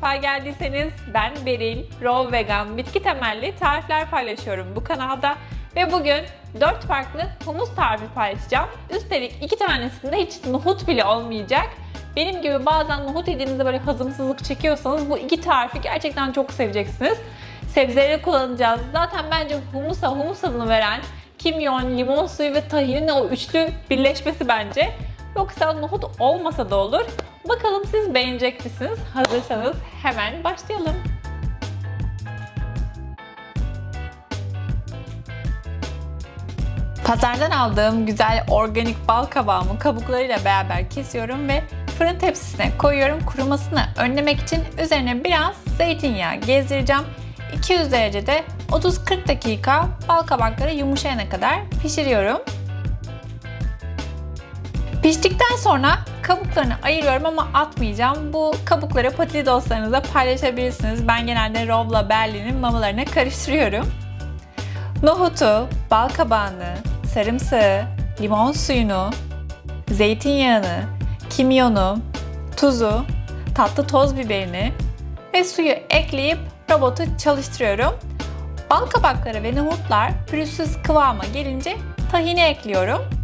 defa geldiyseniz ben Beril, raw vegan, bitki temelli tarifler paylaşıyorum bu kanalda. Ve bugün 4 farklı humus tarifi paylaşacağım. Üstelik iki tanesinde hiç nohut bile olmayacak. Benim gibi bazen nohut yediğinizde böyle hazımsızlık çekiyorsanız bu iki tarifi gerçekten çok seveceksiniz. Sebzeleri kullanacağız. Zaten bence humusa humus tadını veren kimyon, limon suyu ve tahinin o üçlü birleşmesi bence. Yoksa nohut olmasa da olur. Bakalım siz beğenecek misiniz? Hazırsanız hemen başlayalım. Pazardan aldığım güzel organik bal kabağımı kabuklarıyla beraber kesiyorum ve fırın tepsisine koyuyorum. Kurumasını önlemek için üzerine biraz zeytinyağı gezdireceğim. 200 derecede 30-40 dakika bal kabakları yumuşayana kadar pişiriyorum. Piştikten sonra kabuklarını ayırıyorum ama atmayacağım. Bu kabukları patili dostlarınızla paylaşabilirsiniz. Ben genelde Rov'la Berlin'in mamalarına karıştırıyorum. Nohutu, bal kabağını, sarımsağı, limon suyunu, zeytinyağını, kimyonu, tuzu, tatlı toz biberini ve suyu ekleyip robotu çalıştırıyorum. Bal kabakları ve nohutlar pürüzsüz kıvama gelince tahini ekliyorum.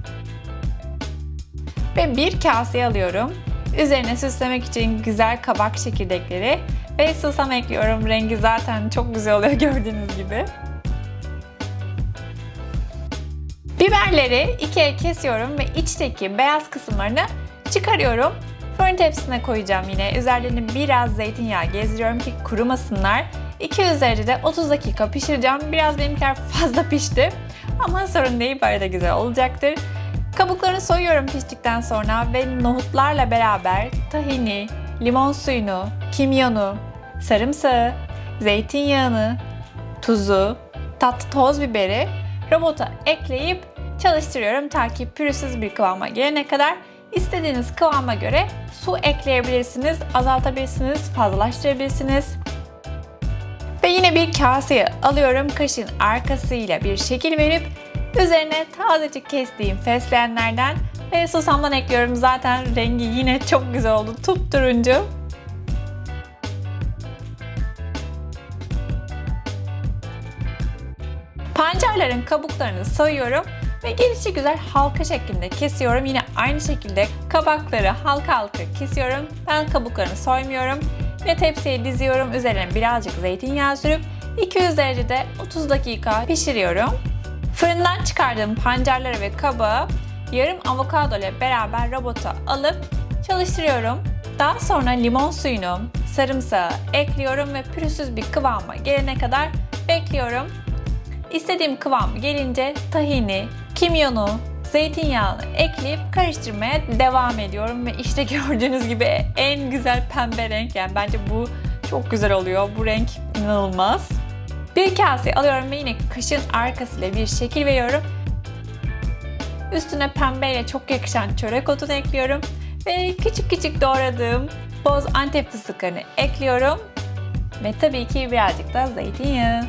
Ve bir kaseye alıyorum. Üzerine süslemek için güzel kabak çekirdekleri ve susam ekliyorum. Rengi zaten çok güzel oluyor gördüğünüz gibi. Biberleri ikiye kesiyorum ve içteki beyaz kısımlarını çıkarıyorum. Fırın tepsisine koyacağım yine. Üzerlerini biraz zeytinyağı gezdiriyorum ki kurumasınlar. 200 derecede 30 dakika pişireceğim. Biraz benimkiler fazla pişti. Ama sorun değil böyle de güzel olacaktır. Kabuklarını soyuyorum piştikten sonra ve nohutlarla beraber tahini, limon suyunu, kimyonu, sarımsağı, zeytinyağını, tuzu, tatlı toz biberi robota ekleyip çalıştırıyorum ta ki pürüzsüz bir kıvama gelene kadar. İstediğiniz kıvama göre su ekleyebilirsiniz, azaltabilirsiniz, fazlalaştırabilirsiniz. Ve yine bir kaseye alıyorum kaşın arkasıyla bir şekil verip üzerine tazecik kestiğim fesleğenlerden ve susamdan ekliyorum. Zaten rengi yine çok güzel oldu. Turuncu. Pancarların kabuklarını soyuyorum ve gelişi güzel halka şeklinde kesiyorum. Yine aynı şekilde kabakları halka halka kesiyorum. Ben kabuklarını soymuyorum ve tepsiye diziyorum. Üzerine birazcık zeytinyağı sürüp 200 derecede 30 dakika pişiriyorum. Fırından çıkardığım pancarları ve kabağı yarım avokado ile beraber robota alıp çalıştırıyorum. Daha sonra limon suyunu, sarımsağı ekliyorum ve pürüzsüz bir kıvama gelene kadar bekliyorum. İstediğim kıvam gelince tahini, kimyonu, zeytinyağını ekleyip karıştırmaya devam ediyorum ve işte gördüğünüz gibi en güzel pembe renk yani bence bu çok güzel oluyor. Bu renk inanılmaz. Bir kase alıyorum ve yine kaşın arkasıyla bir şekil veriyorum. Üstüne pembeyle çok yakışan çörek otunu ekliyorum ve küçük küçük doğradığım boz antep fıstıklarını ekliyorum ve tabii ki birazcık da zeytinyağı.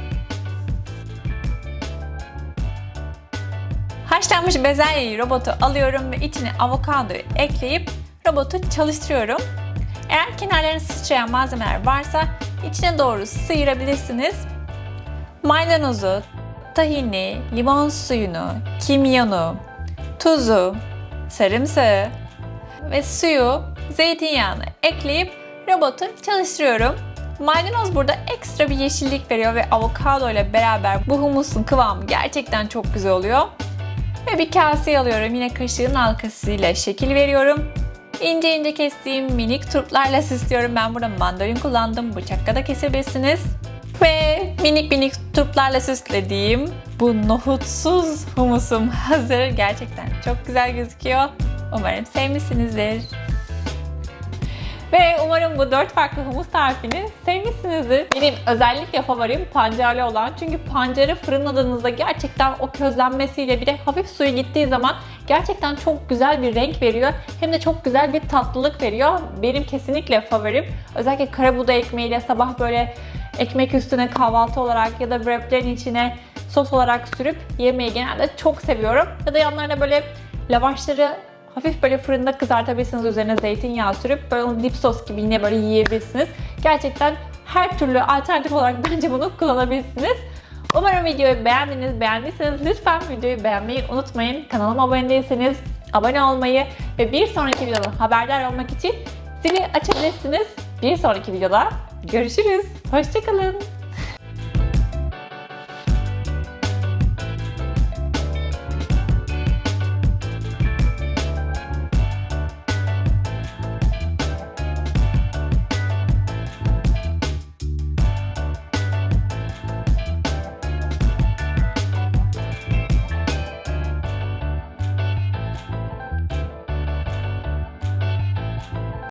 Haşlanmış bezelyeyi robotu alıyorum ve içine avokadoyu ekleyip robotu çalıştırıyorum. Eğer kenarlarına sıçrayan malzemeler varsa içine doğru sıyırabilirsiniz. Maydanozu, tahini, limon suyunu, kimyonu, tuzu, sarımsağı ve suyu, zeytinyağını ekleyip robotu çalıştırıyorum. Maydanoz burada ekstra bir yeşillik veriyor ve avokado ile beraber bu humusun kıvamı gerçekten çok güzel oluyor. Ve bir kaseye alıyorum. Yine kaşığın halkasıyla şekil veriyorum. İnce ince kestiğim minik turplarla süslüyorum. Ben burada mandolin kullandım. Bıçakla da kesebilirsiniz. Ve minik minik turplarla süslediğim bu nohutsuz humusum hazır. Gerçekten çok güzel gözüküyor. Umarım sevmişsinizdir. Ve umarım bu dört farklı humus tarifini sevmişsinizdir. Benim özellikle favorim pancarlı olan. Çünkü pancarı fırınladığınızda gerçekten o közlenmesiyle bir de hafif suyu gittiği zaman gerçekten çok güzel bir renk veriyor. Hem de çok güzel bir tatlılık veriyor. Benim kesinlikle favorim. Özellikle kara buğday ekmeğiyle sabah böyle ekmek üstüne kahvaltı olarak ya da wraplerin içine sos olarak sürüp yemeyi genelde çok seviyorum. Ya da yanlarına böyle lavaşları Hafif böyle fırında kızartabilirsiniz. Üzerine zeytinyağı sürüp böyle dip sos gibi yine böyle yiyebilirsiniz. Gerçekten her türlü alternatif olarak bence bunu kullanabilirsiniz. Umarım videoyu beğendiniz. Beğendiyseniz lütfen videoyu beğenmeyi unutmayın. Kanalıma abone değilseniz abone olmayı ve bir sonraki videodan haberdar olmak için zili açabilirsiniz. Bir sonraki videoda görüşürüz. Hoşçakalın.